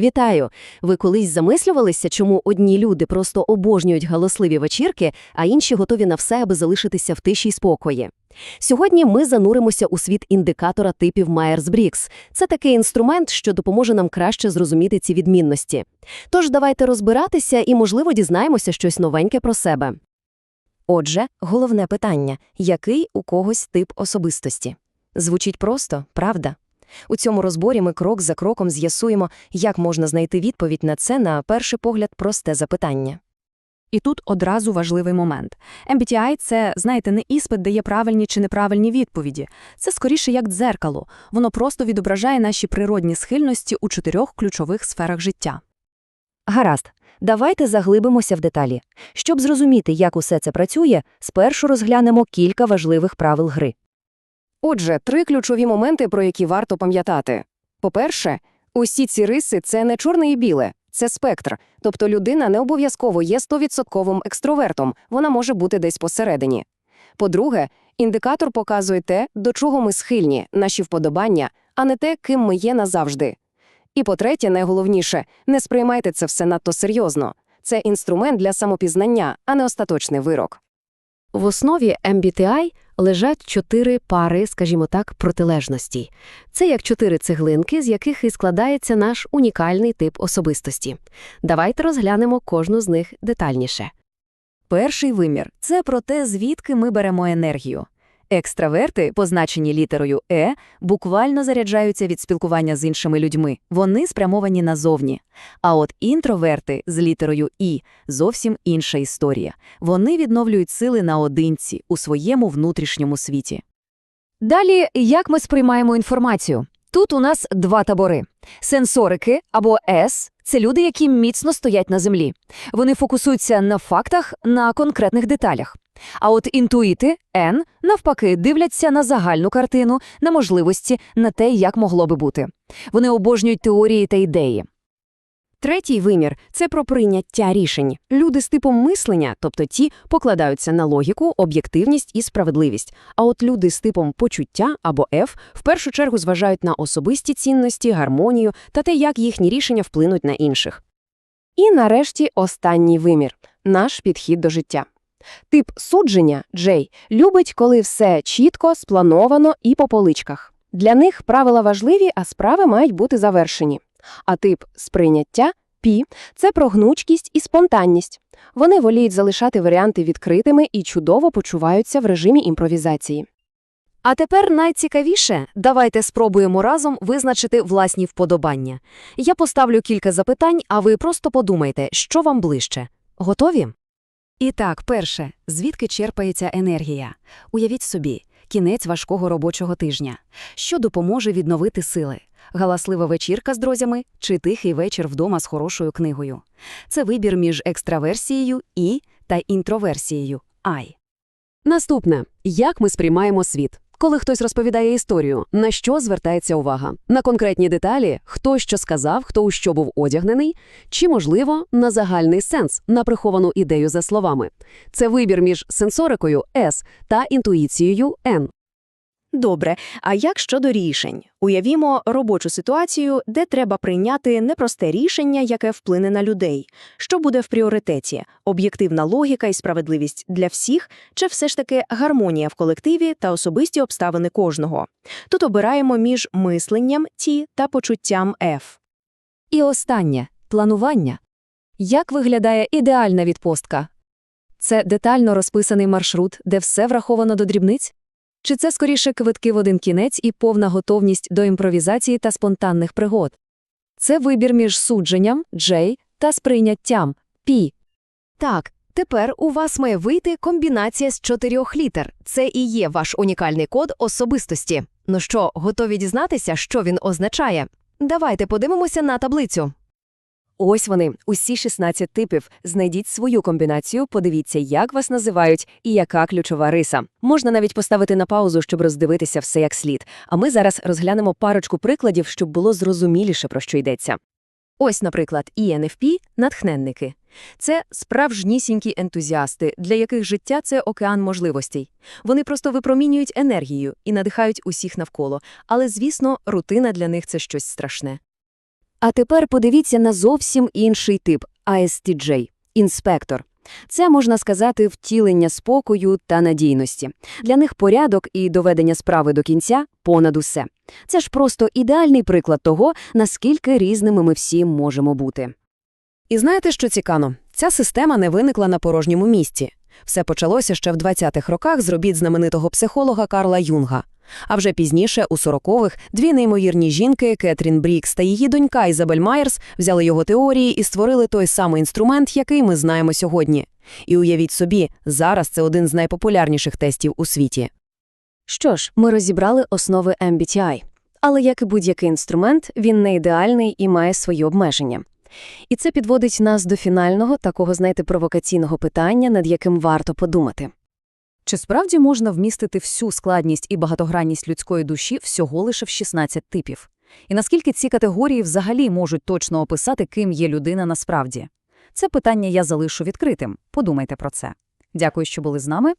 Вітаю! Ви колись замислювалися, чому одні люди просто обожнюють галасливі вечірки, а інші готові на все, аби залишитися в тиші й спокої? Сьогодні ми зануримося у світ індикатора типів Myers-Briggs. Це такий інструмент, що допоможе нам краще зрозуміти ці відмінності. Тож давайте розбиратися і, можливо, дізнаємося щось новеньке про себе. Отже, головне питання – який у когось тип особистості? Звучить просто, правда? У цьому розборі ми крок за кроком з'ясуємо, як можна знайти відповідь на це, на перший погляд, просте запитання. І тут одразу важливий момент. MBTI – це, знаєте, не іспит, де є правильні чи неправильні відповіді. Це скоріше як дзеркало. Воно просто відображає наші природні схильності у чотирьох ключових сферах життя. Гаразд, давайте заглибимося в деталі. Щоб зрозуміти, як усе це працює, спершу розглянемо кілька важливих правил гри. Отже, три ключові моменти, про які варто пам'ятати. По-перше, усі ці риси – це не чорне і біле, це спектр. Тобто людина не обов'язково є 100% екстровертом, вона може бути десь посередині. По-друге, індикатор показує те, до чого ми схильні, наші вподобання, а не те, ким ми є назавжди. І по-третє, найголовніше, не сприймайте це все надто серйозно. Це інструмент для самопізнання, а не остаточний вирок. В основі MBTI лежать чотири пари, скажімо так, протилежностей. Це як чотири цеглинки, з яких і складається наш унікальний тип особистості. Давайте розглянемо кожну з них детальніше. Перший вимір – це про те, звідки ми беремо енергію. Екстраверти, позначені літерою «е», буквально заряджаються від спілкування з іншими людьми. Вони спрямовані назовні. А от інтроверти з літерою «і» – зовсім інша історія. Вони відновлюють сили наодинці у своєму внутрішньому світі. Далі, як ми сприймаємо інформацію? Тут у нас два табори. Сенсорики або С – це люди, які міцно стоять на землі. Вони фокусуються на фактах, на конкретних деталях. А от інтуїти, Н, навпаки, дивляться на загальну картину, на можливості, на те, як могло би бути. Вони обожнюють теорії та ідеї. Третій вимір – це про прийняття рішень. Люди з типом мислення, тобто ті, покладаються на логіку, об'єктивність і справедливість. А от люди з типом почуття або F в першу чергу зважають на особисті цінності, гармонію та те, як їхні рішення вплинуть на інших. І нарешті останній вимір – наш підхід до життя. Тип судження, Джей, любить, коли все чітко, сплановано і по поличках. Для них правила важливі, а справи мають бути завершені. А тип сприйняття Пі це про гнучкість і спонтанність. Вони воліють залишати варіанти відкритими і чудово почуваються в режимі імпровізації. А тепер найцікавіше – давайте спробуємо разом визначити власні вподобання. Я поставлю кілька запитань, а ви просто подумайте, що вам ближче. Готові? І так, перше, звідки черпається енергія? Уявіть собі, кінець важкого робочого тижня. Що допоможе відновити сили? Галаслива вечірка з друзями чи тихий вечір вдома з хорошою книгою? Це вибір між екстраверсією «і» та інтроверсією «ай». Наступне як ми сприймаємо світ. Коли хтось розповідає історію, на що звертається увага? На конкретні деталі, хто що сказав, хто у що був одягнений, чи, можливо, на загальний сенс, на приховану ідею за словами. Це вибір між сенсорикою С та інтуїцією Н. Добре, а як щодо рішень? Уявімо робочу ситуацію, де треба прийняти непросте рішення, яке вплине на людей. Що буде в пріоритеті? Об'єктивна логіка і справедливість для всіх, чи все ж таки гармонія в колективі та особисті обставини кожного? Тут обираємо між мисленням Т та почуттям Ф. І останнє – планування. Як виглядає ідеальна відпустка? Це детально розписаний маршрут, де все враховано до дрібниць? Чи це скоріше квитки в один кінець і повна готовність до імпровізації та спонтанних пригод? Це вибір між судженням Джей та сприйняттям Пі. Так, тепер у вас має вийти комбінація з чотирьох літер. Це і є ваш унікальний код особистості. Ну що, готові дізнатися, що він означає? Давайте подивимося на таблицю. Ось вони, усі 16 типів. Знайдіть свою комбінацію, подивіться, як вас називають і яка ключова риса. Можна навіть поставити на паузу, щоб роздивитися все як слід. А ми зараз розглянемо парочку прикладів, щоб було зрозуміліше, про що йдеться. Ось, наприклад, ENFP – натхненники. Це справжнісінькі ентузіасти, для яких життя – це океан можливостей. Вони просто випромінюють енергію і надихають усіх навколо, але, звісно, рутина для них – це щось страшне. А тепер подивіться на зовсім інший тип – ISTJ – інспектор. Це, можна сказати, втілення спокою та надійності. Для них порядок і доведення справи до кінця – понад усе. Це ж просто ідеальний приклад того, наскільки різними ми всі можемо бути. І знаєте, що цікаво? Ця система не виникла на порожньому місці. Все почалося ще в 20-х роках з робіт знаменитого психолога Карла Юнга. А вже пізніше, у 40-х, дві неймовірні жінки Кетрін Брікс та її донька Ізабель Майерс взяли його теорії і створили той самий інструмент, який ми знаємо сьогодні. І уявіть собі, зараз це один з найпопулярніших тестів у світі. Що ж, ми розібрали основи MBTI. Але, як і будь-який інструмент, він не ідеальний і має свої обмеження. І це підводить нас до фінального, такого, знаєте, провокаційного питання, над яким варто подумати. Чи справді можна вмістити всю складність і багатогранність людської душі всього лише в 16 типів? І наскільки ці категорії взагалі можуть точно описати, ким є людина насправді? Це питання я залишу відкритим. Подумайте про це. Дякую, що були з нами.